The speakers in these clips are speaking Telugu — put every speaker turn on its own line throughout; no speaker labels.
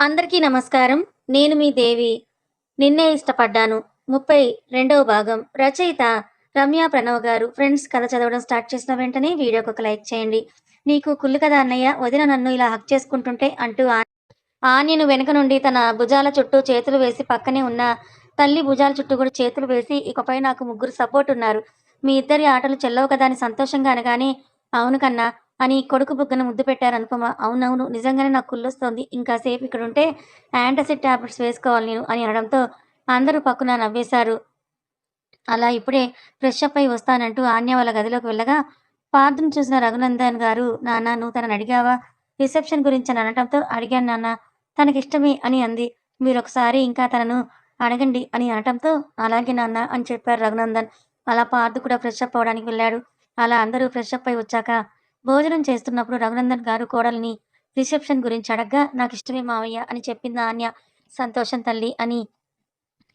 అందరికీ నమస్కారం. నేను మీ దేవి. నిన్నే ఇష్టపడ్డాను. ముప్పై రెండవ భాగం. రచయిత రమ్య ప్రణవ్ గారు ఫ్రెండ్స్ కథ చదవడం స్టార్ట్ చేసిన వెంటనే వీడియోకి ఒక లైక్ చేయండి. నీకు కుళ్ళు కదా అన్నయ్య? వదిన నన్ను ఇలా హక్ చేసుకుంటుంటే అంటూ ఆ- ఆన్యను వెనుక నుండి తన భుజాల చుట్టూ చేతులు వేసి పక్కనే ఉన్న తల్లి భుజాల చుట్టూ కూడా చేతులు వేసి ఇకపై నాకు ముగ్గురు సపోర్ట్ ఉన్నారు. మీ ఇద్దరి ఆటలు చెల్లవు కదా అని సంతోషంగా అనగానే అవును కన్నా అని కొడుకు బుగ్గన ముద్దు పెట్టారు అనుపమ. అవునవును నిజంగానే నాకు కుళ్ళొస్తోంది. ఇంకా సేపు ఇక్కడ ఉంటే యాంటాసిడ్ టాబ్లెట్స్ వేసుకోవాలి నేను అని అనడంతో అందరూ పక్కన నవ్వేశారు. అలా ఇప్పుడే ఫ్రెష్ అప్ అయి వస్తానంటూ ఆన్య వాళ్ళ గదిలోకి వెళ్ళగా పార్థను చూసిన రఘునందన్ గారు నాన్న నువ్వు తనని అడిగావా? రిసెప్షన్ గురించి అని అనటంతో అడిగాను నాన్న తనకి ఇష్టమే అని అంది. మీరు ఒకసారి ఇంకా తనను అడగండి అని అనటంతో అలాగే నాన్న అని చెప్పారు రఘునందన్. అలా పార్థు కూడా ఫ్రెష్ అప్ అవడానికి వెళ్ళాడు. అలా అందరూ ఫ్రెష్ అప్ అయి వచ్చాక భోజనం చేస్తున్నప్పుడు రఘునందన్ గారు కోడల్ని రిసెప్షన్ గురించి అడగ్గా నాకు ఇష్టమే మావయ్య అని చెప్పింది ఆన్య సంతోషం తల్లి అని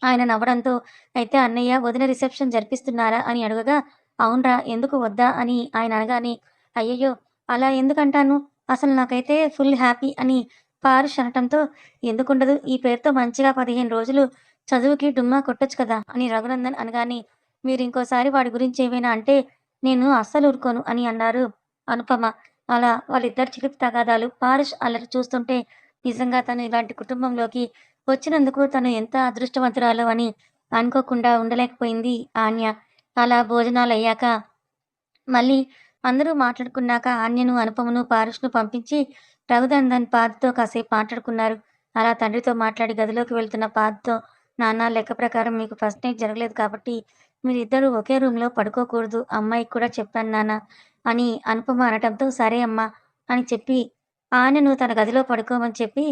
ఆయన నవ్వడంతో అయితే అన్నయ్య వదిన రిసెప్షన్ జరిపిస్తున్నారా అని అడగగా అవునరా ఎందుకు వద్దా అని ఆయన అనగానే అయ్యయ్యో అలా ఎందుకంటాను? అసలు నాకైతే ఫుల్ హ్యాపీ అని పారుష్ అనటంతో ఎందుకుండదు ఈ పేరుతో మంచిగా పదిహేను రోజులు చదువుకి డుమ్మా కొట్టొచ్చు కదా అని రఘునందన్ అనగానే మీరు ఇంకోసారి వాడి గురించి ఏమైనా అంటే నేను అస్సలు ఊరుకోను అని అన్నారు. అనుపమ. అలా వాళ్ళిద్దరు చిలిపి తగాదాలు పారుష్ అల్లరి చూస్తుంటే నిజంగా తను ఇలాంటి కుటుంబంలోకి వచ్చినందుకు తను ఎంత అదృష్టవంతురాలో అని అనుకోకుండా ఉండలేకపోయింది ఆన్య. అలా భోజనాలు అయ్యాక మళ్ళీ అందరూ మాట్లాడుకున్నాక ఆన్యను అనుపమను పారుష్ను పంపించి రఘునందన్ పాద్తో కాసేపు మాట్లాడుకున్నారు. అలా తండ్రితో మాట్లాడి గదిలోకి వెళ్తున్న పాద్తో నాన్న లెక్క ప్రకారం మీకు ఫస్ట్ నైట్ జరగలేదు కాబట్టి మీరిద్దరూ ఒకే రూమ్లో పడుకోకూడదు. అమ్మాయికి కూడా చెప్పాను నాన్న. అని అనుపమ అనటంతో సరే అమ్మా అని చెప్పి ఆనను తన గదిలో పడుకోమని చెప్పి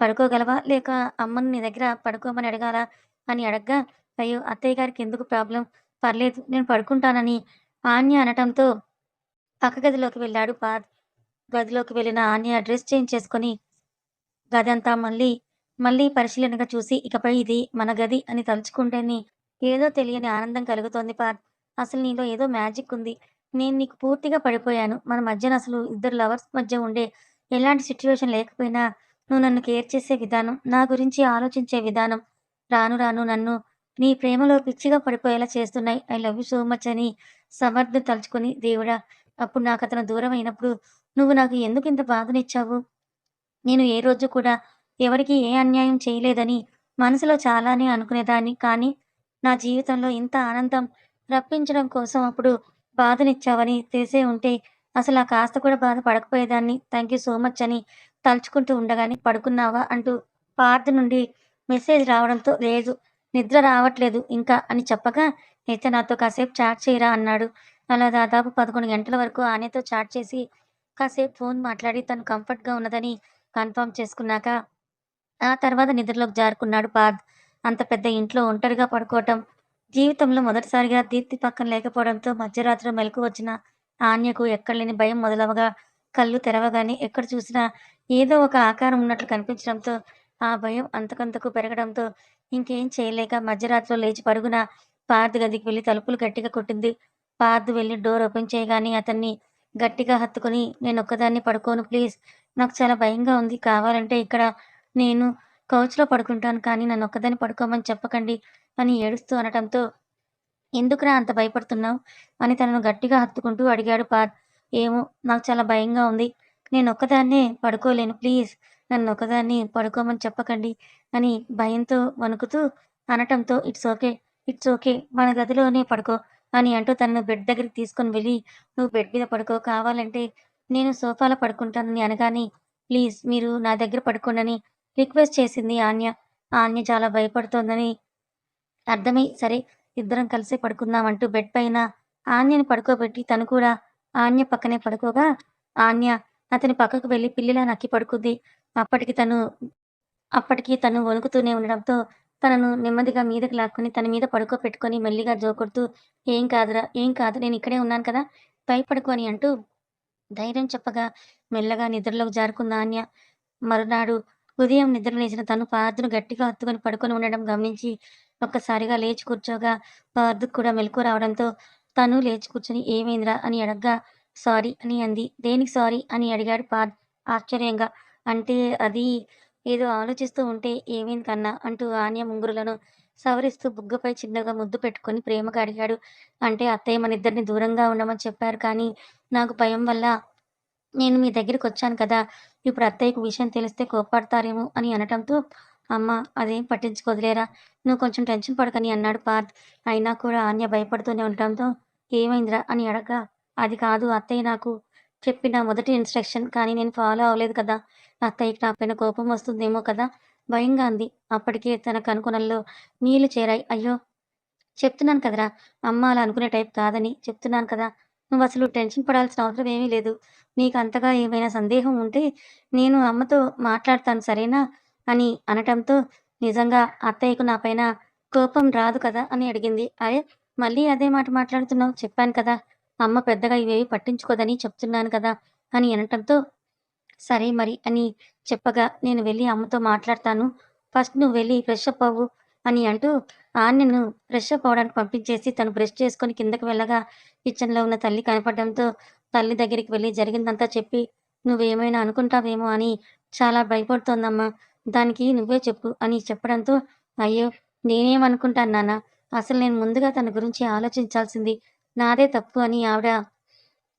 పడుకోగలవా? లేక అమ్మను నీ దగ్గర పడుకోమని అడగాలా? అని అడగ్గా అయ్యో అత్తయ్య గారికి ఎందుకు ప్రాబ్లం? పర్లేదు నేను పడుకుంటానని ఆన్య అనటంతో పక్క గదిలోకి వెళ్ళాడు పార్థ్ గదిలోకి వెళ్ళిన ఆన్య డ్రెస్ చేంజ్ చేసుకొని గదంతా మళ్ళీ మళ్ళీ పరిశీలనగా చూసి ఇకపై ఇది మన గది అని తలుచుకుంటేనే ఏదో తెలియని ఆనందం కలుగుతోంది పార్థ్ అసలు నీలో ఏదో మ్యాజిక్ ఉంది. నేను నీకు పూర్తిగా పడిపోయాను. మన మధ్యన అసలు ఇద్దరు లవర్స్ మధ్య ఉండే ఎలాంటి సిచ్యువేషన్ లేకపోయినా నువ్వు నన్ను కేర్ చేసే విధానం నా గురించి ఆలోచించే విధానం రాను రాను నన్ను నీ ప్రేమలో పిచ్చిగా పడిపోయేలా చేస్తున్నాయి. I love you so much అని సమర్థం తలుచుకుని దేవుడా అప్పుడు నాకు అతను దూరం అయినప్పుడు నువ్వు నాకు ఎందుకు ఇంత బాధనిచ్చావు? నేను ఏ రోజు కూడా ఎవరికి ఏ అన్యాయం చేయలేదని మనసులో చాలానే అనుకునేదాన్ని. కానీ నా జీవితంలో ఇంత ఆనందం రప్పించడం కోసం అప్పుడు బాధనిచ్చావని తెలిసే ఉంటే అసలు ఆ కాస్త కూడా బాధ పడకపోయేదాన్ని. థ్యాంక్ యూ సో మచ్ అని తలుచుకుంటూ ఉండగానే పడుకున్నావా అంటూ పార్థ నుండి మెసేజ్ రావడంతో లేదు నిద్ర రావట్లేదు ఇంకా అని చెప్పగా అయితే నాతో కాసేపు చాట్ చేయరా అన్నాడు. అలా దాదాపు పదకొండు గంటల వరకు ఆనేతో చాట్ చేసి కాసేపు ఫోన్ మాట్లాడి తను కంఫర్ట్గా ఉన్నదని కన్ఫర్మ్ చేసుకున్నాక ఆ తర్వాత నిద్రలోకి జారుకున్నాడు పార్థ్ అంత పెద్ద ఇంట్లో ఒంటరిగా పడుకోవటం జీవితంలో మొదటిసారిగా దీప్తి పక్కన లేకపోవడంతో మధ్యరాత్రి మెలకు వచ్చిన ఆన్యకు ఎక్కడలేని భయం మొదలవగా కళ్ళు తెరవగానే ఎక్కడ చూసినా ఏదో ఒక ఆకారం ఉన్నట్లు కనిపించడంతో ఆ భయం అంతకంతకు పెరగడంతో ఇంకేం చేయలేక మధ్యరాత్రిలో లేచి పరుగున పార్థ్ గదికి వెళ్ళి తలుపులు గట్టిగా కొట్టింది. పార్థ్ వెళ్ళి డోర్ ఓపెన్ చేయగానే అతన్ని గట్టిగా హత్తుకుని నేను ఒక్కదాన్ని పడుకోను ప్లీజ్. నాకు చాలా భయంగా ఉంది. కావాలంటే ఇక్కడ నేను కౌచ్లో పడుకుంటాను కానీ నన్ను ఒక్కదాన్ని పడుకోమని చెప్పకండి. అని ఏడుస్తూ అనటంతో ఎందుకురా అంత భయపడుతున్నావు? అని తనను గట్టిగా హత్తుకుంటూ అడిగాడు పార్. ఏమో నాకు చాలా భయంగా ఉంది. నేను ఒక్కదాన్నే పడుకోలేను. ప్లీజ్ నన్ను ఒకదాన్ని పడుకోమని చెప్పకండి అని భయంతో వణుకుతూ అనటంతో ఇట్స్ ఓకే ఇట్స్ ఓకే మన గదిలోనే పడుకో అని అంటూ తనను బెడ్ దగ్గరికి తీసుకొని వెళ్ళి నువ్వు బెడ్ మీద పడుకో కావాలంటే నేను సోఫాలో పడుకుంటానని అనగానే ప్లీజ్ మీరు నా దగ్గర పడుకోండి రిక్వెస్ట్ చేసింది ఆన్య. ఆన్య చాలా భయపడుతోందని అర్థమై సరే ఇద్దరం కలిసి పడుకుందామంటూ బెడ్ పైన ఆన్యని పడుకోబెట్టి తను కూడా ఆన్య పక్కనే పడుకోగా ఆన్య అతని పక్కకు వెళ్ళి పిల్లిలా నక్కి పడుకుంది. అప్పటికి తను అప్పటికి తను వణుకుతూనే ఉండడంతో తనను నెమ్మదిగా మీదకి లాక్కుని తన మీద పడుకోబెట్టుకొని మెల్లిగా జోకొడుతూ ఏం కాదురా ఏం కాదు నేను ఇక్కడే ఉన్నాను కదా భయపడుకో అని అంటూ ధైర్యం చెప్పగా మెల్లగా నిద్రలోకి జారుకుంది ఆన్య మరునాడు ఉదయం నిద్ర లేచిన తను పార్థును గట్టిగా హత్తుకొని పడుకొని ఉండడం గమనించి ఒక్కసారిగా లేచి కూర్చోగా పార్థ్ కూడా మెలకు రావడంతో తను లేచి కూర్చొని ఏమైందిరా అని అడగ్గా సారీ అని అంది దేనికి సారీ అని అడిగాడు పార్థ్ ఆశ్చర్యంగా అంటే అది ఏదో ఆలోచిస్తూ ఉంటే ఏమైంది కన్నా అంటూ ఆన్య ముంగురులను సవరిస్తూ బుగ్గపై చిన్నగా ముద్దు పెట్టుకొని ప్రేమగా అడిగాడు. అంటే అత్తయ్య మన ఇద్దరిని దూరంగా ఉండమని చెప్పారు కానీ, నాకు భయం వల్ల నేను మీ దగ్గరికి వచ్చాను కదా! ఇప్పుడు అత్తయ్యకు విషయం తెలిస్తే కోప్పడతారేమో అని అనటంతో, అమ్మ అదేం పట్టించుకోదులేరా! నువ్వు కొంచెం టెన్షన్ పడకని అన్నాడు పార్థ్. అయినా కూడా ఆన్య భయపడుతూనే ఉండటంతో, ఏమైందిరా అని అడగ్గా, అది కాదు అత్తయ్య నాకు చెప్పిన మొదటి ఇన్‌స్ట్రక్షన్ కానీ నేను ఫాలో అవ్వలేదు కదా! అత్తయ్యకి నా పైన కోపం వస్తుందేమో కదా! భయంగా అంది. అప్పటికే తన కనుకొనల్లో నీళ్ళు చేరాయి. అయ్యో! చెప్తున్నాను కదరా! అమ్మ అలా అనుకునే టైప్ కాదని. చెప్తున్నాను కదా! నువ్వు అసలు టెన్షన్ పడాల్సిన అవసరం ఏమీ లేదు. నీకు అంతగా ఏమైనా సందేహం ఉంటే నేను అమ్మతో మాట్లాడతాను సరేనా? అని అనటంతో, నిజంగా అత్తయ్యకు నా పైన కోపం రాదు కదా! అని అడిగింది. అరే మళ్ళీ అదే మాట మాట్లాడుతున్నావు. చెప్పాను కదా! అమ్మ పెద్దగా ఇవేవి పట్టించుకోదని చెప్తున్నాను కదా! అని అనటంతో, సరే మరి అని చెప్పగా, నేను వెళ్ళి అమ్మతో మాట్లాడతాను. ఫస్ట్ నువ్వు వెళ్ళి ఫ్రెష్ అప్ అవ్వు అని అంటూ ఆన్యను అప్ అవ్వడానికి పంపించేసి తను బ్రష్ చేసుకొని కిందకి వెళ్ళగా, కిచెన్‌లో ఉన్న తల్లి కనపడడంతో తల్లి దగ్గరికి వెళ్ళి జరిగిందంతా చెప్పి, నువ్వేమైనా అనుకుంటావేమో అని చాలా భయపడుతోందమ్మా. దానికి నువ్వే చెప్పు అని చెప్పడంతో, అయ్యో! నేనేమనుకుంటాను నాన్న. అసలు నేను ముందుగా తన గురించి ఆలోచించాల్సింది నాదే తప్పు అని ఆవిడ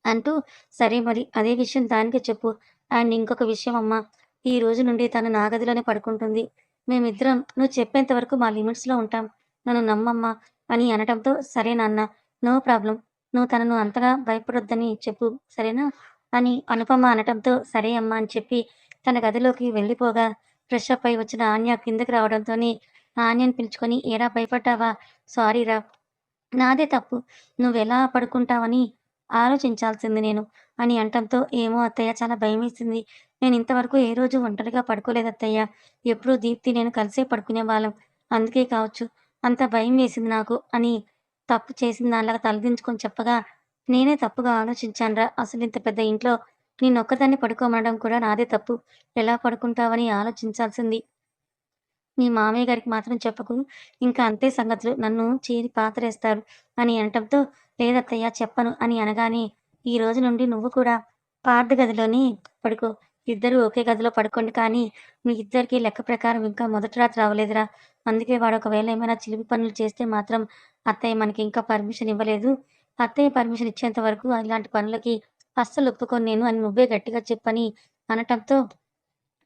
అంటూ, సరే మరి అదే విషయం దానికే చెప్పు. అండ్ ఇంకొక విషయం అమ్మా. ఈ రోజు నుండి తను నా గదిలోనే పడుకుంటుంది. మేమిద్దరం నువ్వు చెప్పేంత వరకు మా లిమిట్స్‌లో ఉంటాం. నన్ను నమ్మమ్మా అని అనటంతో, సరే నాన్న. నో ప్రాబ్లం నువ్వు తనను అంతగా భయపడొద్దని చెప్పు. సరేనా? అని అనుపమ అనటంతో, సరే అమ్మా అని చెప్పి తన గదిలోకి వెళ్ళిపోగా, ఫ్రెషప్ అయి వచ్చిన ఆన్య కిందకి రావడంతోనే ఆన్యని పిలుచుకొని, ఏరా భయపడ్డావా? సారీరా! నాదే తప్పు. నువ్వెలా పడుకుంటావని ఆలోచించాల్సింది నేను అని అనటంతో, ఏమో అత్తయ్య చాలా భయమేసింది. నేనింతవరకు ఏ రోజు ఒంటరిగా పడుకోలేదు అత్తయ్య ఎప్పుడూ దీప్తి, నేను కలిసే పడుకునేవాళ్ళం. అందుకే కావచ్చు అంత భయం వేసింది నాకు అని తప్పు చేసిన దానిలాగా తలదించుకొని చెప్పగా, నేనే తప్పుగా ఆలోచించానురా! ఇంత పెద్ద ఇంట్లో నిన్నొక్కదాన్ని పడుకోమనడం కూడా నాదే తప్పు. ఎలా పడుకుంటావని ఆలోచించాల్సింది మీ మామయ్య గారికి మాత్రం చెప్పకు. ఇంకా అంతే సంగతులు. నన్ను చీరి పాతరేస్తారు అని అనటంతో, లేదత్తయ్య చెప్పను అని అనగానే, ఈ రోజు నుండి నువ్వు కూడా పార్థ గదిలోని పడుకో. ఇద్దరూ ఒకే గదిలో పడుకోండి కానీ, మీ ఇద్దరికీ లెక్క ప్రకారం ఇంకా మొదటి రాత్రి రావలేదురా అందుకే వాడు ఒకవేళ ఏమైనా చిలిపి పనులు చేస్తే మాత్రం అత్తయ్య మనకి ఇంకా పర్మిషన్ ఇవ్వలేదు. అత్తయ్య పర్మిషన్ ఇచ్చేంత వరకు ఇలాంటి పనులకి అస్సలు ఒప్పుకోను నేను అని నువ్వే గట్టిగా చెప్పని అనటంతో,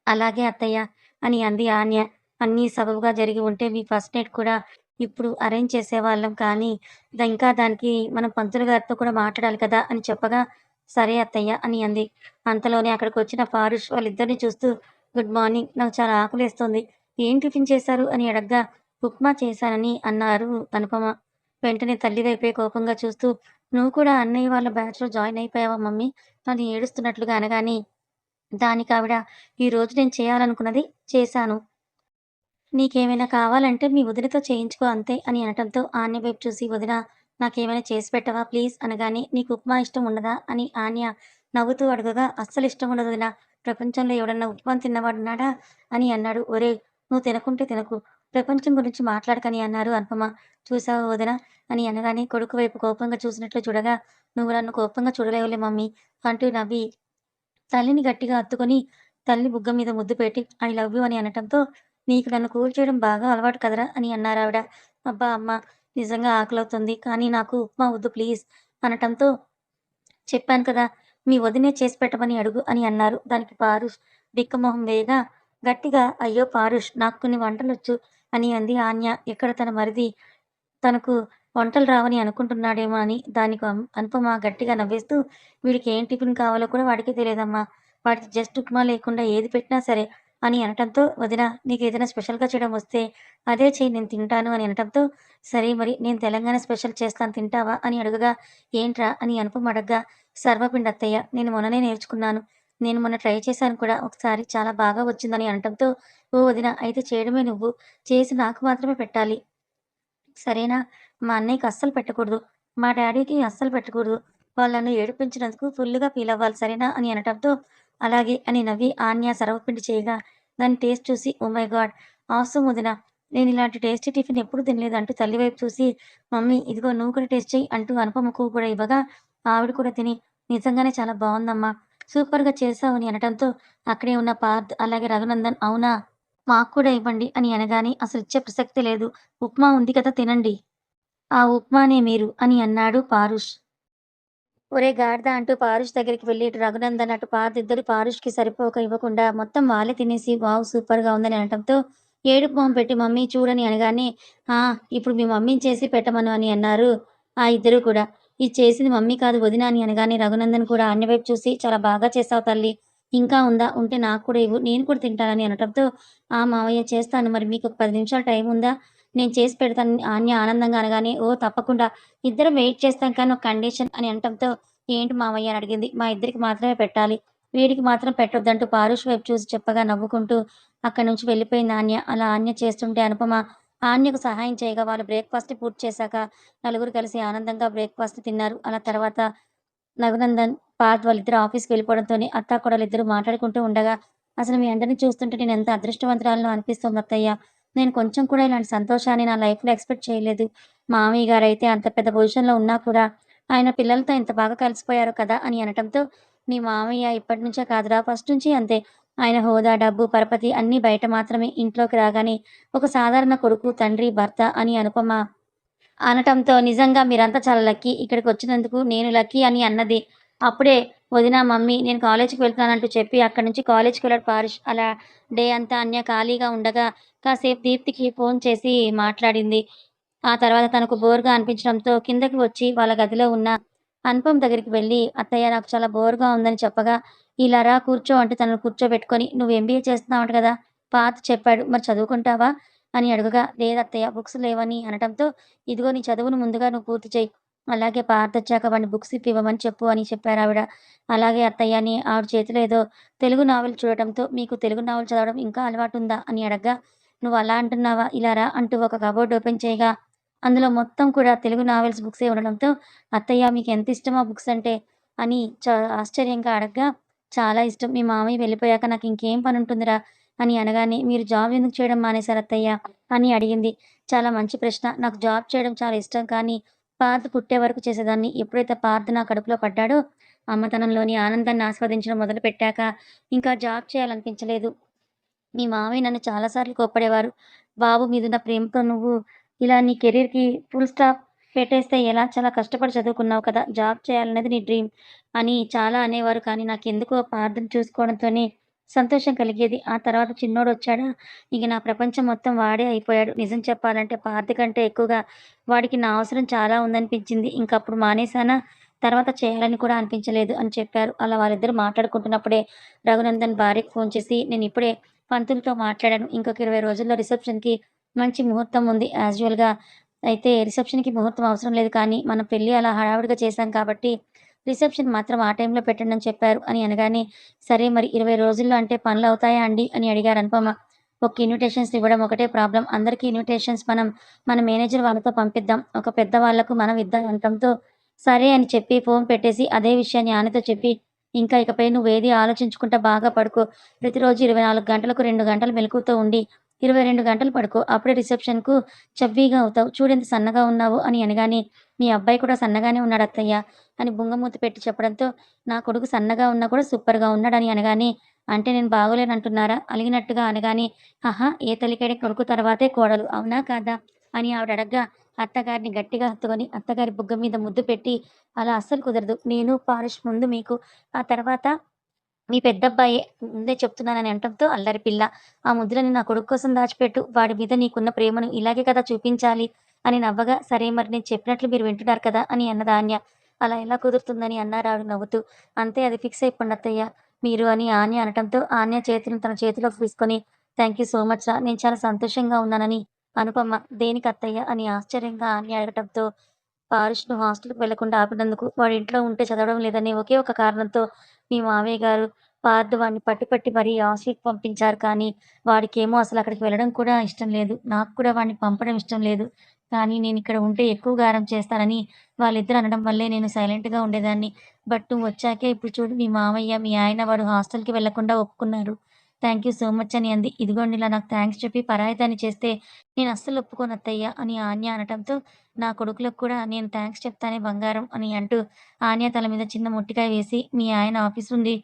అలాగే అత్తయ్య అని అంది ఆన్య. అన్నీ సబబుగా జరిగి ఉంటే మీ ఫస్ట్ నైట్ కూడా ఇప్పుడు అరేంజ్ చేసేవాళ్ళం కానీ, ఇంకా దానికి మనం పంతులు గారితో కూడా మాట్లాడాలి కదా! అని చెప్పగా, సరే అత్తయ్య అని అంది. అంతలోనే అక్కడికి వచ్చిన పారుష్ వాళ్ళిద్దరిని చూస్తూ, గుడ్ మార్నింగ్. నాకు చాలా ఆకులేస్తుంది ఏం టిఫిన్ చేశారు? అని అడగ్గా, ఉప్మా చేశానని అన్నారు అనుపమ. వెంటనే తల్లి వైపే కోపంగా చూస్తూ, నువ్వు కూడా అన్నయ్య వాళ్ళ బ్యాచ్‌లో జాయిన్ అయిపోయావా మమ్మీ? అని ఏడుస్తున్నట్లుగా అనగానే, దానికావిడ, ఈ రోజు నేను చేయాలనుకున్నది చేశాను. నీకేమైనా కావాలంటే మీ వదినతో చేయించుకో అంతే అని అనటంతో ఆన్య వైపు చూసి వదిన నాకేమైనా చేసి పెట్టవా ప్లీజ్? అనగానే నీకు ఉప్మా ఇష్టం ఉండదా? అని ఆన్య నవ్వుతూ అడగగా అస్సలు ఇష్టం ఉండదు వదినా. ప్రపంచంలో ఎవడన్నా ఉప్మా తిన్నవాడున్నాడా? అని అన్నాడు ఒరే నువ్వు తినకుంటే తినకు. ప్రపంచం గురించి మాట్లాడకని అన్నారు అనుపమ చూసావు వదినా అని అనగానే కొడుకు వైపు కోపంగా చూసినట్లు చూడగా నువ్వు నన్ను కోపంగా చూడలేవులే మమ్మీ అంటూ నవ్వి తల్లిని గట్టిగా అత్తుకొని తల్లి బుగ్గ మీద ముద్దు పెట్టి ఐ లవ్ యూ అని అనటంతో నీకు నన్ను కూల్ చేయడం బాగా అలవాటు కదరా అని అన్నారు ఆవిడ అబ్బా అమ్మ నిజంగా ఆకలవుతుంది. కానీ నాకు ఉప్మా వద్దు ప్లీజ్ అనటంతో చెప్పాను కదా! మీ వదినే చేసి పెట్టమని అడుగు అని అన్నారు. దానికి పారుష్ బిక్కమొహం వేయగా గట్టిగా అయ్యో పారుష్ నాకు కొన్ని వంటలు వచ్చు అని అంది ఆన్య. ఎక్కడ తన మరిది తనకు వంటలు రావని అనుకుంటున్నాడేమో అని. దానికి అం అనుపమ గట్టిగా నవ్వేస్తూ వీడికి ఏం టిఫిన్ కావాలో కూడా వాడికి తెలియదమ్మా. వాడికి జస్ట్ ఉప్మా లేకుండా ఏది పెట్టినా సరే అని అనటంతో వదిన ఏదైనా స్పెషల్‌గా చేయడం వస్తే అదే చేయి నేను తింటాను అని అనటంతో, సరే మరి నేను తెలంగాణ స్పెషల్ చేస్తాను తింటావా? అని అడుగగా ఏంట్రా? అని అనుపమ అడగ్గా, సర్వపిండి అత్తయ్య. నేను మొన్ననే నేర్చుకున్నాను. నేను మొన్న ట్రై చేశాను కూడా ఒకసారి చాలా బాగా వచ్చిందని అనటంతో, ఓ వదిన అయితే చేయడమే నువ్వు. చేసి నాకు మాత్రమే పెట్టాలి. సరేనా? మా అన్నయ్యకి అస్సలు పెట్టకూడదు. మా డాడీకి అస్సలు పెట్టకూడదు. వాళ్ళను ఏడిపించినందుకు ఫుల్గా ఫీల్ అవ్వాలి సరేనా? అని అనటంతో, అలాగే అని నవ్వి ఆన్య సర్వపిండి చేయగా దాని టేస్ట్ చూసి ఓ మై గాడ్! ఆసం వదిన. నేను ఇలాంటి టేస్టీ టిఫిన్ ఎప్పుడు తినలేదు అంటూ తల్లి వైపు చూసి, మమ్మీ ఇదిగో నువ్వు కూడా టేస్ట్ చేయి అంటూ అనుపమకు కూడా ఇవ్వగా ఆవిడ కూడా తిని నిజంగానే చాలా బాగుందమ్మా సూపర్‌గా చేశావు అని అనటంతో అక్కడే ఉన్న పార్థ్ అలాగే రఘునందన్ అవునా మాకు కూడా ఇవ్వండి అని అనగానే అసలు ఇచ్చే ప్రసక్తి లేదు. ఉప్మా ఉంది కదా తినండి. ఆ ఉప్మానే మీరు అని అన్నాడు పారుష్. ఒరే గాడిద అంటూ పారుష్ దగ్గరికి వెళ్ళి ఇటు రఘునందన్, అటు పార్థ్ ఇద్దరు పారుష్‌కి సరిపోక ఇవ్వకుండా మొత్తం వాళ్ళే తినేసి వావ్! సూపర్‌గా ఉందని అనటంతో ఏడుపు మొహం పెట్టి మమ్మీ చూడని అనగానే ఆ! ఇప్పుడు మీ మమ్మీని చేసి పెట్టమను అని అన్నారు ఆ ఇద్దరు కూడా. ఇది చేసింది మమ్మీ కాదు వదిన అని అనగానే రఘునందన్ కూడా ఆన్య వైపు చూసి చాలా బాగా చేసావు తల్లి. ఇంకా ఉందా? ఉంటే నాకు కూడా ఇవ్వు. నేను కూడా తింటానని అనటంతో ఆ! మావయ్య చేస్తాను. మరి మీకు ఒక పది నిమిషాలు టైం ఉందా? నేను చేసి పెడతాను ఆన్య ఆనందంగా అనగానే ఓ తప్పకుండా. ఇద్దరం వెయిట్ చేస్తాం కానీ ఒక కండిషన్ అని అనటంతో ఏంటి మావయ్య అని అడిగింది. మా ఇద్దరికి మాత్రమే పెట్టాలి. వీడికి మాత్రం పెట్టొద్దంటూ పారుష్ వైపు చూసి చెప్పగా నవ్వుకుంటూ అక్కడి నుంచి వెళ్ళిపోయింది ఆన్య. అలా ఆన్య చేస్తుంటే అనుపమ ఆన్యకు సహాయం చేయగా వాళ్ళు బ్రేక్‌ఫాస్ట్ పూర్తి చేశాక నలుగురు కలిసి ఆనందంగా బ్రేక్‌ఫాస్ట్ తిన్నారు. అలా తర్వాత నగనందన్ పార్థ్ వాళ్ళిద్దరు ఆఫీస్‌కి వెళ్ళిపోవడంతోనే అత్తా, ఇద్దరు మాట్లాడుకుంటూ ఉండగా అసలు మీ అందరినీ చూస్తుంటే నేను ఎంత అదృష్టవంతురాలను అనిపిస్తోంది అత్తయ్య. నేను కొంచెం కూడా ఇలాంటి సంతోషాన్ని నా లైఫ్‌లో ఎక్స్‌పెక్ట్ చేయలేదు. మామయ్య గారు అయితే అంత పెద్ద పొజిషన్‌లో ఉన్నా కూడా ఆయన పిల్లలతో ఇంత బాగా కలిసిపోయారు కదా! అని అనటంతో నీ మామయ్య ఇప్పటి నుంచే కాదురా ఫస్ట్ నుంచి అంతే. ఆయన హోదా, డబ్బు, పరపతి అన్నీ బయట మాత్రమే. ఇంట్లోకి రాగానే ఒక సాధారణ కొడుకు, తండ్రి, భర్త అని అనుపమ అనటంతో నిజంగా మీరంతా చాలా లక్కీ. ఇక్కడికి వచ్చినందుకు నేను లక్కీ అని అన్నది. అప్పుడే వదిన, మమ్మీ నేను కాలేజీకి వెళ్తున్నానంటూ చెప్పి అక్కడి నుంచి కాలేజీకి వెళ్ళాడు పారిష్ అలా డే అంతా అన్య ఖాళీగా ఉండగా కాసేపు దీప్తికి ఫోన్ చేసి మాట్లాడింది. ఆ తర్వాత తనకు బోర్‌గా అనిపించడంతో కిందకి వచ్చి వాళ్ళ గదిలో ఉన్న అనుపమ దగ్గరికి వెళ్ళి అత్తయ్య నాకు చాలా బోర్‌గా ఉందని చెప్పగా ఇలా రా కూర్చో అంటే తనను కూర్చోబెట్టుకొని నువ్వు ఎంబీఏ చేస్తున్నావంట కదా! పాత చెప్పాడు. మరి చదువుకుంటావా? అని అడగగా లేదత్తయ్య బుక్స్ లేవని అనటంతో ఇదిగో నీ చదువును ముందుగా నువ్వు పూర్తి చేయి అలాగే పార్థొచ్చాక వాడిని బుక్స్ ఇప్పివ్వమని చెప్పు అని చెప్పారు ఆవిడ అలాగే అత్తయ్య అని ఆవిడ చేతిలో ఏదో తెలుగు నావెల్ చూడటంతో మీకు తెలుగు నావెల్ చదవడం ఇంకా అలవాటుందా? అని అడగ్గా నువ్వు అలా అంటున్నావా? ఇలా రా అంటూ ఒక కబోర్డ్ ఓపెన్ చేయగా అందులో మొత్తం కూడా తెలుగు నావెల్స్ బుక్సే ఉండడంతో అత్తయ్య మీకు ఇష్టం ఆ బుక్స్ అంటే? అని చ ఆశ్చర్యంగా అడగ్గా చాలా ఇష్టం. మీ మామయ్య వెళ్ళిపోయాక నాకు ఇంకేం పని ఉంటుందిరా అని అనగానే మీరు జాబ్ ఎందుకు చేయడం మానేశారు అత్తయ్య? అని అడిగింది. చాలా మంచి ప్రశ్న. నాకు జాబ్ చేయడం చాలా ఇష్టం కానీ పార్థ్ పుట్టే వరకు చేసేదాన్ని. ఎప్పుడైతే పార్థ నా కడుపులో పడ్డాడో అమ్మతనంలోని ఆనందాన్ని ఆస్వాదించడం మొదలు పెట్టాక ఇంకా జాబ్ చేయాలనిపించలేదు. మీ మామయ్య నన్ను చాలా సార్లు కోప్పడేవారు. బాబు మీదున్న ప్రేమతో నువ్వు ఇలా నీ కెరీర్‌కి ఫుల్ స్టాప్ పెట్టేస్తే ఎలా? చాలా కష్టపడి చదువుకున్నావు కదా! జాబ్ చేయాలనేది నీ డ్రీమ్ అని చాలా అనేవారు. కానీ నాకు నాకెందుకో పార్థం చూసుకోవడంతోనే సంతోషం కలిగేది. ఆ తర్వాత చిన్నోడొచ్చాడా ఇక నా ప్రపంచం మొత్తం వాడే అయిపోయాడు. నిజం చెప్పాలంటే పార్థ కంటే ఎక్కువగా వాడికి నా అవసరం చాలా ఉందనిపించింది. ఇంకప్పుడు మానేశానా? తర్వాత చేయాలని కూడా అనిపించలేదు అని చెప్పారు. అలా వాళ్ళిద్దరూ మాట్లాడుకుంటున్నప్పుడే రఘునందన్ భార్యకు ఫోన్ చేసి నేను ఇప్పుడే పంతులతో మాట్లాడాను. ఇంకొక 20 రోజుల్లో రిసెప్షన్‌కి మంచి ముహూర్తం ఉంది. యాజువల్‌గా అయితే రిసెప్షన్‌కి ముహూర్తం అవసరం లేదు కానీ మన పెళ్ళి అలా హడావిడిగా చేశాం కాబట్టి రిసెప్షన్ మాత్రం ఆ టైంలో పెట్టండి అని చెప్పారు అని అనగానే సరే మరి 20 రోజుల్లో అంటే పనులు అవుతాయా అండి? అని అడిగారు అనుపమ. ఒక ఇన్విటేషన్స్ ఇవ్వడం ఒకటే ప్రాబ్లం అందరికీ ఇన్విటేషన్స్ మనం మన మేనేజర్ వాళ్ళతో పంపిద్దాం. ఒక పెద్దవాళ్ళకు మనం ఇద్దాం అనటంతో సరే అని చెప్పి ఫోన్ పెట్టేసి అదే విషయాన్ని ఆనతో చెప్పి ఇంకా ఇకపై నువ్వేది ఆలోచించుకుంటా బాగా పడుకో. ప్రతిరోజు 24 గంటలకు రెండు గంటలు మెలకువతో ఉండి 22 గంటలు పడుకో. అప్పుడే రిసెప్షన్‌కు చవ్వీగా అవుతావు. చూడెంత సన్నగా ఉన్నావు అని అనగానే మీ అబ్బాయి కూడా సన్నగానే ఉన్నాడు అత్తయ్య అని బుంగమూతి పెట్టి చెప్పడంతో నా కొడుకు సన్నగా ఉన్నా కూడా సూపర్‌గా ఉన్నాడని అనగానే అంటే నేను బాగోలేనంటున్నారా? అలిగినట్టుగా అనగానే ఆహా! ఏ తల్లికైనా కొడుకు తర్వాతే కోడలు. అవునా కాదా? అని ఆవిడ అడగ్గా అత్తగారిని గట్టిగా హత్తుకొని అత్తగారి బుగ్గ మీద ముద్దు పెట్టి అలా అస్సలు కుదరదు. నేను, పారుష్ ముందు మీకు ఆ తర్వాత మీ పెద్దబ్బాయి ముందే చెప్తున్నానని అనటంతో అల్లరి పిల్ల. ఆ ముద్దులని నా కొడుకు కోసం దాచిపెట్టు. వాడి మీద నీకున్న ప్రేమను ఇలాగే కదా చూపించాలి అని నవ్వగా సరే మరి నేను చెప్పినట్లు మీరు వింటున్నారు కదా! అని అన్నది ఆన్య. అలా ఎలా కుదురుతుందని అన్నారాడు నవ్వుతూ. అంతే అది ఫిక్స్ అయిపోండి అత్తయ్య మీరు అని ఆన్య అనటంతో ఆన్య చేతిని తన చేతిలోకి తీసుకొని థ్యాంక్ యూ సో మచ్ రా! నేను చాలా సంతోషంగా ఉన్నానని అనుపమ దేనికి అత్తయ్య? అని ఆశ్చర్యంగా ఆన్య అడగటంతో పారుష్‌ను హాస్టల్‌కి వెళ్ళకుండా ఆపినందుకు వాడి ఇంట్లో ఉంటే చదవడం లేదని ఒకే ఒక కారణంతో మీ మావయ్య గారు పార్థ వాడిని పట్టి పట్టి మరీ హాస్టల్‌కి పంపించారు. కానీ వాడికేమో అసలు అక్కడికి వెళ్ళడం కూడా ఇష్టం లేదు. నాకు కూడా వాడిని పంపడం ఇష్టం లేదు. కానీ నేను ఇక్కడ ఉంటే ఎక్కువ గారం చేస్తానని వాళ్ళిద్దరు అనడం వల్లే నేను సైలెంట్‌గా ఉండేదాన్ని. బట్ నువ్వు వచ్చాకే ఇప్పుడు చూడు మీ మామయ్య మీ ఆయన వాడు హాస్టల్‌కి వెళ్ళకుండా ఒప్పుకున్నారు. థ్యాంక్ యూ సో మచ్ అని అంది. ఇదిగోండి ఇలా నాకు థ్యాంక్స్ చెప్పి పరాయితాన్ని చేస్తే నేను అస్సలు ఒప్పుకోను అత్తయ్య అని ఆన్య అనటంతో నా కొడుకులకు కూడా నేను థ్యాంక్స్ చెప్తానే బంగారం అని అంటూ ఆన్య తల మీద చిన్న ముట్టికాయ వేసి మీ ఆయన ఆఫీస్ నుండి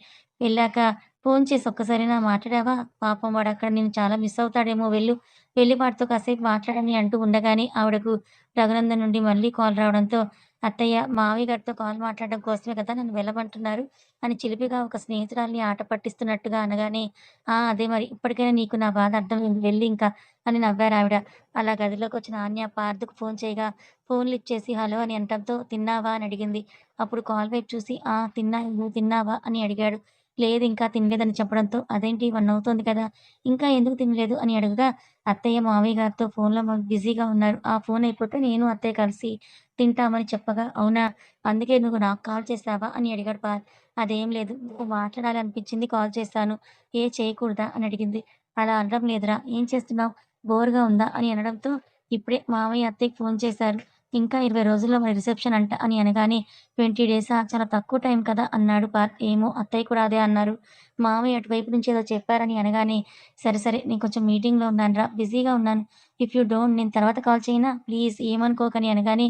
వెళ్ళాక ఫోన్ చేసి ఒక్కసారైనా మాట్లాడావా? పాపం వాడు అక్కడ నేను చాలా మిస్ అవుతాడేమో వెళ్ళు. వెళ్ళి వాడితో కాసేపు మాట్లాడని అంటూ ఉండగానే ఆవిడకు రఘునందన్ నుండి మళ్ళీ కాల్ రావడంతో అత్తయ్య మావి గారితో కాల్ మాట్లాడడం కోసమే కదా నన్ను వెళ్ళమంటున్నారు అని చిలిపిగా ఒక స్నేహితురాల్ని ఆట పట్టిస్తున్నట్టుగా అనగానే ఆ! అదే మరి ఇప్పటికైనా నీకు నా బాధ అర్థం వెళ్ళి ఇంకా అని నవ్వారు ఆవిడ అలా గదిలోకి వచ్చిన ఆన్య పార్థకు ఫోన్ చేయగా ఫోన్ లిఫ్ట్ చేసి హలో అని అనటంతో తిన్నావా? అని అడిగింది. అప్పుడు కాల్ వైపు చూసి ఆ! తిన్నా నువ్వు తిన్నావా? అని అడిగాడు. లేదు ఇంకా తినలేదని చెప్పడంతో అదేంటి వన్ అవుతోంది కదా! ఇంకా ఎందుకు తినలేదు అని అడగగా అత్తయ్య మావయ్య గారితో ఫోన్‌లో బిజీగా ఉన్నారు. ఆ ఫోన్ అయిపోతే నేను అత్తయ్య కలిసి తింటామని చెప్పగా అవునా! అందుకే నువ్వు నాకు కాల్ చేస్తావా అని అడిగాడు పార్థ్. అదేం లేదు. నువ్వు మాట్లాడాలి అనిపించింది కాల్ చేశాను. ఏ చేయకూడదా? అని అడిగింది. అలా అనడం లేదురా! ఏం చేస్తున్నావు? బోర్‌గా ఉందా? అని అనడంతో ఇప్పుడే మావయ్య అత్తయ్యకి ఫోన్ చేశారు. ఇంకా 20 రోజుల్లో మరి రిసెప్షన్ అంట అని అనగానే 20 డేసా? చాలా తక్కువ టైం కదా! అన్నాడు పార్ ఏమో అత్తయ్య కూడా అదే అన్నారు. మామయ్య అటువైపు నుంచి ఏదో చెప్పారని అనగానే సరే సరే నేను కొంచెం మీటింగ్‌లో ఉన్నానురా! బిజీగా ఉన్నాను. ఇఫ్ యూ డోంట్ నేను తర్వాత కాల్ చేయనా? ప్లీజ్ ఏమనుకోకని అనగానే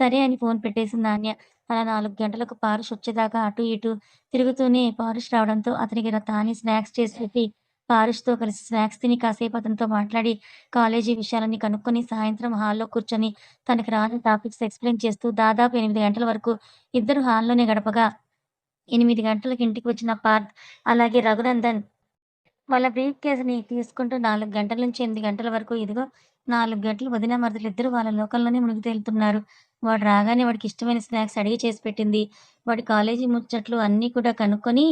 సరే అని ఫోన్ పెట్టేసింది ఆన్య. అలా నాలుగు గంటలకు పారుష్ వచ్చేదాకా అటూ ఇటూ తిరుగుతూనే పారుష్ రావడంతో అతనికి తాని తానే స్నాక్స్ చేసి చెప్పి పారుష్‌తో కలిసి స్నాక్స్ తిని కాసేపు అతనితో మాట్లాడి కాలేజీ విషయాలన్నీ కనుక్కొని సాయంత్రం హాల్‌లో కూర్చొని తనకి రాని టాపిక్స్ ఎక్స్‌ప్లెయిన్ చేస్తూ దాదాపు ఎనిమిది గంటల వరకు ఇద్దరు హాల్‌లోనే గడపగా ఎనిమిది గంటలకు ఇంటికి వచ్చిన పార్థ్ అలాగే రఘునందన్ వాళ్ళ బ్రీఫ్ కేసుని తీసుకుంటూ నాలుగు గంటల నుంచి ఎనిమిది గంటల వరకు ఇదిగో నాలుగు గంటలు వదిన మరదలిద్దరూ వాళ్ళ లోకల్లోనే మునిగి తేలుతున్నారు. వాడు రాగానే వాడికి ఇష్టమైన స్నాక్స్ అడిగి చేసి పెట్టింది. వాడి కాలేజీ ముచ్చట్లు అన్నీ కూడా కనుక్కొని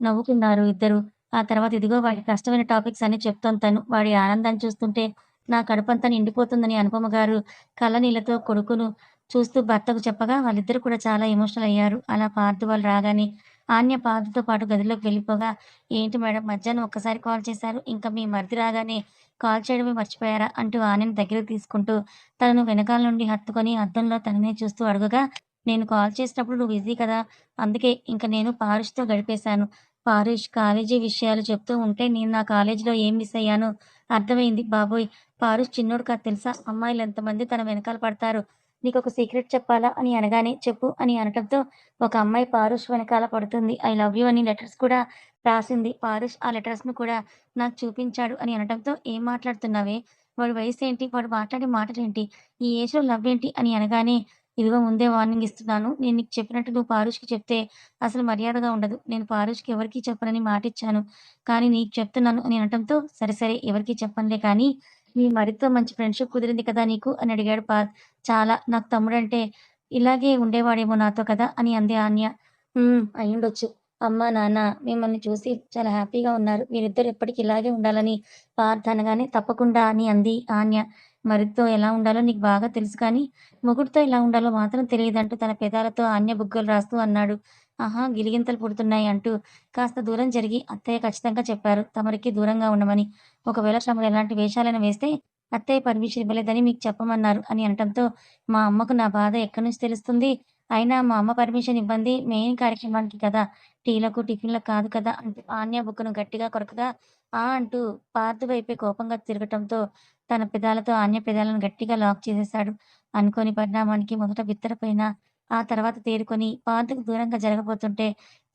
నవ్వుకున్నారు ఇద్దరు. ఆ తర్వాత ఇదిగో వాడి కష్టమైన టాపిక్స్ అని చెప్తాను తను. వాడి ఆనందాన్ని చూస్తుంటే నా కడుపంతా నిండిపోతుందని అనుపమ గారు కళ్ళనీళ్ళతో కొడుకును చూస్తూ భర్తకు చెప్పగా వాళ్ళిద్దరు కూడా చాలా ఎమోషనల్ అయ్యారు. అలా పార్థు వాళ్ళు రాగానే ఆన్య పార్థతో పాటు గదిలోకి వెళ్ళిపోగా ఏంటి మేడం మధ్యాహ్నం ఒక్కసారి కాల్ చేశారు. ఇంకా మీ మరిది రాగానే కాల్ చేయడమే మర్చిపోయారా? అంటూ ఆనని దగ్గర తీసుకుంటూ తనను వెనకాల నుండి హత్తుకొని అద్దంలో తననే చూస్తూ అడగగా నేను కాల్ చేసినప్పుడు నువ్వు బిజీ కదా! అందుకే ఇంక నేను పారుష్‌తో గడిపేశాను. పారేష్ కాలేజీ విషయాలు చెప్తూ ఉంటే నేను నా కాలేజీలో ఏం మిస్ అయ్యానో అర్థమైంది బాబోయ్! పారుష్ చిన్నోడు కాదు తెలుసా? అమ్మాయిలు ఎంతమంది తన వెనకాల పడతారు నీకు ఒక సీక్రెట్ చెప్పాలా? అని అనగానే చెప్పు అని అనటంతో ఒక అమ్మాయి పారుష్ వెనకాల పడుతుంది. ఐ లవ్ యూ అని లెటర్స్ కూడా రాసింది. పారుష్ ఆ లెటర్స్‌ను కూడా నాకు చూపించాడు అని అనటంతో ఏం మాట్లాడుతున్నావే? వాడి ఏంటి వాడు మాట్లాడే మాటలేంటి? ఈ ఏజ్‌లో లవ్ ఏంటి? అని అనగానే ఇదిగో ముందే వార్నింగ్ ఇస్తున్నాను. నేను నీకు చెప్పినట్టు నువ్వు పారుష్‌కి చెప్తే అసలు మర్యాదగా ఉండదు. నేను పారుష్‌కి ఎవరికీ చెప్పనని మాటిచ్చాను. కానీ నీకు చెప్తున్నాను అని అనటంతో సరే సరే ఎవరికీ చెప్పనులే కానీ మీ మరితో మంచి ఫ్రెండ్‌షిప్ కుదిరింది కదా నీకు? అని అడిగాడు పార్థ్. చాలా. నాకు తమ్ముడంటే ఇలాగే ఉండేవాడేమో నాతో కదా! అని అంది ఆన్య. అయ్యుండొచ్చు. అమ్మా, నాన్న మిమ్మల్ని చూసి చాలా హ్యాపీగా ఉన్నారు. మీరిద్దరూ ఎప్పటికీ ఇలాగే ఉండాలని ప్రార్థనగానే అనగానే తప్పకుండా అని అంది ఆన్య. మరిదితో ఎలా ఉండాలో నీకు బాగా తెలుసు కానీ మొగుడితో ఎలా ఉండాలో మాత్రం తెలియదంటూ తన పెదాలతో ఆన్య బుగ్గలు రాస్తూ అన్నాడు. ఆహా! గిలిగింతలు పుడుతున్నాయి అంటూ కాస్త దూరం జరిగి అత్తయ్య ఖచ్చితంగా చెప్పారు తమరికి దూరంగా ఉండమని. ఒకవేళ తమరు ఎలాంటి వేషాలైనా వేస్తే అత్తయ్య పర్మిషన్ ఇవ్వలేదని మీకు చెప్పమన్నారు అని అనటంతో మా అమ్మకు నా బాధ ఎక్కడి నుంచి తెలుస్తుంది? అయినా మా అమ్మ పర్మిషన్ ఇవ్వండి మెయిన్ కార్యక్రమానికి కదా! టీలకు, టిఫిన్‌లకు కాదు కదా! అంటూ ఆన్య బుగ్గను గట్టిగా కొరకగా ఆ! అంటూ పార్థ్ వైపే కోపంగా తిరగటంతో తన పెదాలతో ఆన్య పెదాలను గట్టిగా లాక్ చేసేశాడు. అనుకోని పరిణామానికి మొదట బిత్తరపోయినా ఆ తర్వాత తేరుకొని పార్థ్‌కి దూరంగా జరగబోతుంటే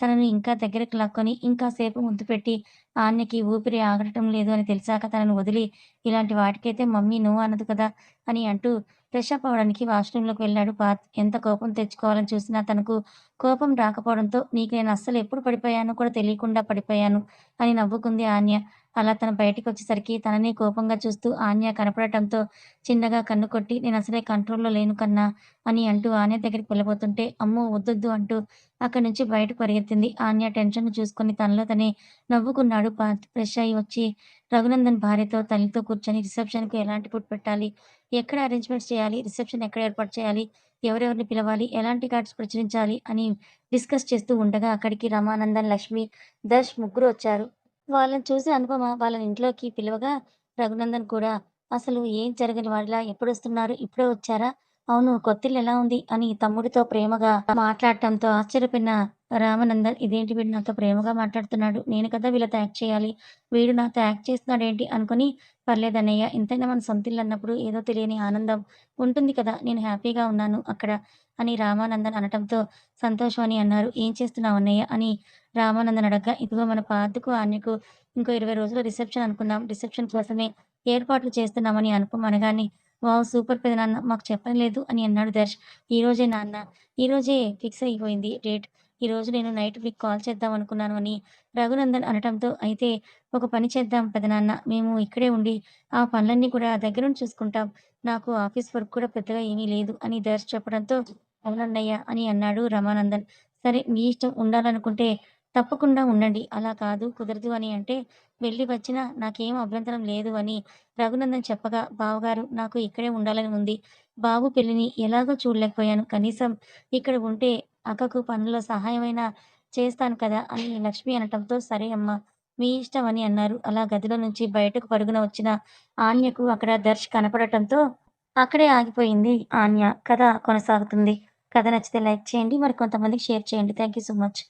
తనను ఇంకా దగ్గరకు లాక్కొని ఇంకాసేపు ముద్దు పెట్టి ఆన్యకి ఊపిరి ఆగటం లేదు అని తెలిసాక తనను వదిలి ఇలాంటి వాటికైతే మమ్మీ నువ్వు అనదు కదా! అని అంటూ ఫ్రెష్ అప్ అవ్వడానికి వాష్‌రూమ్‌లోకి వెళ్ళాడు పాత్ ఎంత కోపం తెచ్చుకోవాలని చూసినా తనకు కోపం రాకపోవడంతో నీకు నేను అస్సలు ఎప్పుడు పడిపోయానో కూడా తెలియకుండా పడిపోయాను అని నవ్వుకుంది ఆన్య. అలా తను బయటికొచ్చేసరికి తననే కోపంగా చూస్తూ ఆన్య కనపడటంతో చిన్నగా కన్ను కొట్టి నేను అసలే కంట్రోల్‌లో లేను కన్నా అని అంటూ ఆన్య దగ్గరికి వెళ్ళబోతుంటే అమ్మో! వద్దొద్దు అంటూ అక్కడి నుంచి బయటకు పరిగెత్తింది. ఆన్య టెన్షన్ చూసుకొని తనలో తనే నవ్వుకున్నాడు ఫ్రెష్ అయ్యి వచ్చి రఘునందన్ భార్యతో, తల్లితో కూర్చొని రిసెప్షన్కు ఎలాంటి ఫుడ్ పెట్టాలి? ఎక్కడ అరేంజ్‌మెంట్స్ చేయాలి? రిసెప్షన్ ఎక్కడ ఏర్పాటు చేయాలి? ఎవరెవరిని పిలవాలి? ఎలాంటి కార్డ్స్ ప్రచురించాలి? అని డిస్కస్ చేస్తూ ఉండగా అక్కడికి రమానందన్, లక్ష్మి, దర్శ్ ముగ్గురు వచ్చారు. వాళ్ళని చూసి అనుపమ వాళ్ళని ఇంట్లోకి పిలవగా రఘునందన్ కూడా అసలు ఏం జరగని వాడిలా ఎప్పుడొస్తున్నారు? ఇప్పుడే వచ్చారా? అవును కొత్తిల్లు ఎలా ఉంది? అని తమ్ముడితో ప్రేమగా మాట్లాడటంతో ఆశ్చర్యపోయిన రామనందన్ ఇదేంటి వీడు నాతో ప్రేమగా మాట్లాడుతున్నాడు. నేను కదా వీళ్ళతో యాక్ట్ చేయాలి. వీడు నాతో యాక్ట్ చేస్తున్నాడేంటి అనుకుని పర్లేదన్నయ్య ఎంతైనా మన సొంతిల్లన్నప్పుడు ఏదో తెలియని ఆనందం ఉంటుంది కదా! నేను హ్యాపీగా ఉన్నాను అక్కడ అని రామానందన్ అనటంతో సంతోషం అని అన్నారు. ఏం చేస్తున్నావు అన్నయ్య అని రామానందన్ అడగ్గా ఇదిగో మన పాతకు ఆన్యకు ఇంకో 20 రోజుల్లో రిసెప్షన్ అనుకున్నాం. రిసెప్షన్ కోసమే ఏర్పాట్లు చేస్తున్నామని అనుపమ అనగానే వావ్! సూపర్ పెదనాన్న మాకు చెప్పలేదు అని అన్నాడు దర్శ్. ఈరోజే నాన్న ఈరోజే ఫిక్స్ అయిపోయింది డేట్. ఈరోజు నేను నైట్ మీకు కాల్ చేద్దాం అనుకున్నాను అని రఘునందన్ అనటంతో అయితే ఒక పని చేద్దాం పెదనాన్న మేము ఇక్కడే ఉండి ఆ పనులన్నీ కూడా దగ్గరుండి చూసుకుంటాం. నాకు ఆఫీస్ వర్క్ కూడా పెద్దగా ఏమీ లేదు అని దర్శ్ చెప్పడంతో అవునన్నయ్య అని అన్నాడు రమానందన్. సరే మీ ఇష్టం ఉండాలనుకుంటే తప్పకుండా ఉండండి. అలా కాదు కుదరదు అని అంటే వెళ్ళి వచ్చినా నాకేం అభ్యంతరం లేదు అని రఘునందన్ చెప్పగా బావగారు నాకు ఇక్కడే ఉండాలని ఉంది. బాబు పెళ్ళిని ఎలాగో చూడలేకపోయాను. కనీసం ఇక్కడ ఉంటే అక్కకు పనుల్లో సహాయమైనా చేస్తాను కదా! అని లక్ష్మి అనటంతో సరే అమ్మా! మీ ఇష్టం అని అన్నారు. అలా గదిలో నుంచి బయటకు పరుగున వచ్చిన ఆన్యకు అక్కడ దర్శ్ కనపడటంతో అక్కడే ఆగిపోయింది ఆన్య. కథ కొనసాగుతుంది. కథ నచ్చితే లైక్ చేయండి. మరి కొంతమందికి షేర్ చేయండి. Thank you so much.